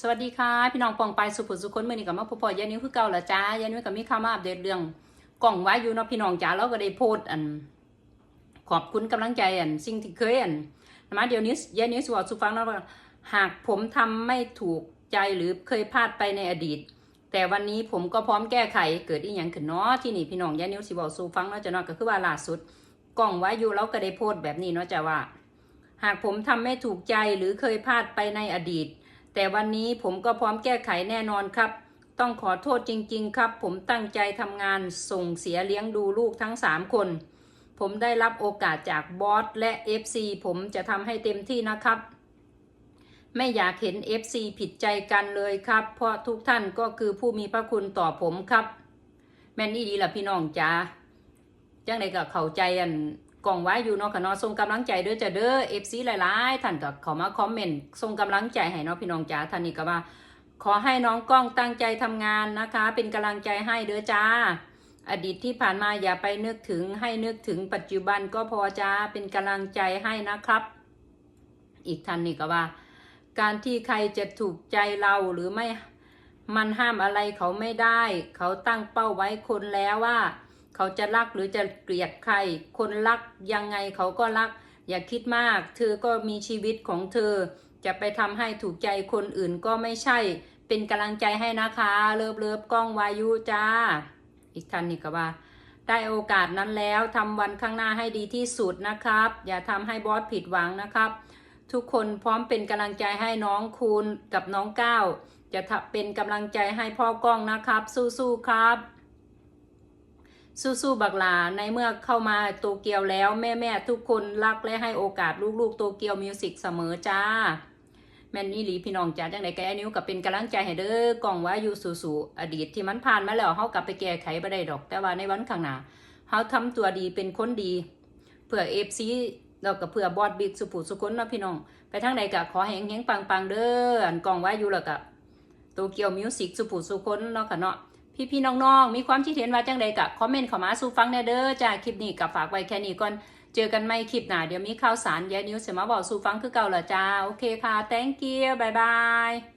สวัสดีค่ะ พี่น้องปองไปสุภุสุคนเมื่อนี้กับมาพบพอยานิ้วคือเก่าละจ้ายานิ้วกับมีข่าวมาอัปเดตเรื่องกล่องไว้อยู่เนาะพี่น้องจ้าเราก็ได้โพสต์อัน ขอบคุณกำลังใจอัน สิ่งที่เคยอันมาเดี๋ยวนี้ยานิ้วสวดสุฟังเนาะหากผมทำไม่ถูกใจหรือเคยพลาดไปในอดีต แต่วันนี้ผมก็พร้อมแก้ไขเกิดอีหยังขึ้นเนาะที่นี่พี่น้องยานิ้วสิบอกสูฟังเนาะจะนาะก็คือว่าล่าสุดกล่องไว้อยู่เราก็ได้โพสต์แบบนี้เนาะจ้าว่า หากผมทำไม่ถูกใจหรือเคยพลาดไปในอดีต แต่วันนี้ผมก็พร้อมแก้ไขแน่นอนครับ ต้องขอโทษจริง ๆ ครับ ผมตั้งใจทำงานส่งเสียเลี้ยงดูลูกทั้ง 3 คน ผมได้รับโอกาสจากบอสและ FC ผมจะทำให้เต็มที่นะครับไม่อยากเห็น FC ผิดใจกันเลยครับ เพราะทุกท่านก็คือผู้มีพระคุณต่อผมครับ แม่นอี่ดีล่ะพี่น้องจ้าจังไดก็เข้าใจอัน กล่องไว้อยู่เนาะค่ะเนาะส่งกำลังใจเด้อจ้ะเด้อ FC หลายๆท่านก็เข้ามาคอมเมนต์ส่งกำลังใจให้เนาะพี่น้องจ้าท่านนี้ก็ว่า ขอให้น้องกล้องตั้งใจทำงานนะคะ เป็นกำลังใจให้เด้อจ้า อดีตที่ผ่านมาอย่าไปนึกถึงให้นึกถึงปัจจุบันก็พอจ้าเป็นกำลังใจให้นะครับ อีกท่านนี่ก็ว่า การที่ใครจะถูกใจเราหรือไม่มันห้ามอะไรเขาไม่ได้ เขาตั้งเป้าไว้คนแล้วว่า เขาจะรักหรือจะเกลียดใคร คนรักยังไงเขาก็รัก อย่าคิดมาก เธอก็มีชีวิตของเธอ จะไปทำให้ถูกใจคนอื่นก็ไม่ใช่ เป็นกำลังใจให้นะคะ เลิฟเลิฟกล้องวายุจ้า อีกท่านนี่ก็ว่าได้โอกาสนั้นแล้วทำวันข้างหน้าให้ดีที่สุดนะครับ อย่าทำให้บอสผิดหวังนะครับ ทุกคนพร้อมเป็นกำลังใจให้น้องคุณกับน้องก้าวจะทำเป็นกำลังใจให้พ่อกล้องนะครับ สู้ๆครับ สู้ๆบักหลาในเมื่อเข้ามาโตเกียวแล้วแม่ๆทุกคนรักและให้โอกาสลูกๆโตเกียวมิวสิกเสมอจ้า แม่นนี่หลีพี่น้องจ้าจังไดแกนิ้วกับเป็นกำลังใจให้เด้อกล่องว่าอยู่สู่ๆอดีตที่มันผ่านมาแล้วเฮากลับไปแก้ไขบ่ได้ดอก แต่ว่าในวันข้างหน้าเฮาทำตัวดีเป็นคนดี เพื่อ FC แล้วก็เพื่อบอดบิ๊กสุภูสุคนเนาะพี่น้อง ไปทางใดก็ขอแหงๆปังๆเด้ออันกล่องว่าอยู่แล้วก็โตเกียวมิวสิกสุภูสุคนเนาะค่ะเนาะ พี่ๆน้องๆ มีความคิดเห็นว่าจังใดกับคอมเมนต์เข้ามาสู่ฟังแน่เด้อจ้าคลิปนี้กับฝากไว้แค่นี้ก่อน เจอกันไม่คลิปหน้าเดี๋ยวมีข่าวสารยายนิวเสมาบอกสู่ฟังคือเก่าเหรอจ้า โอเคค่ะ thank you บายบาย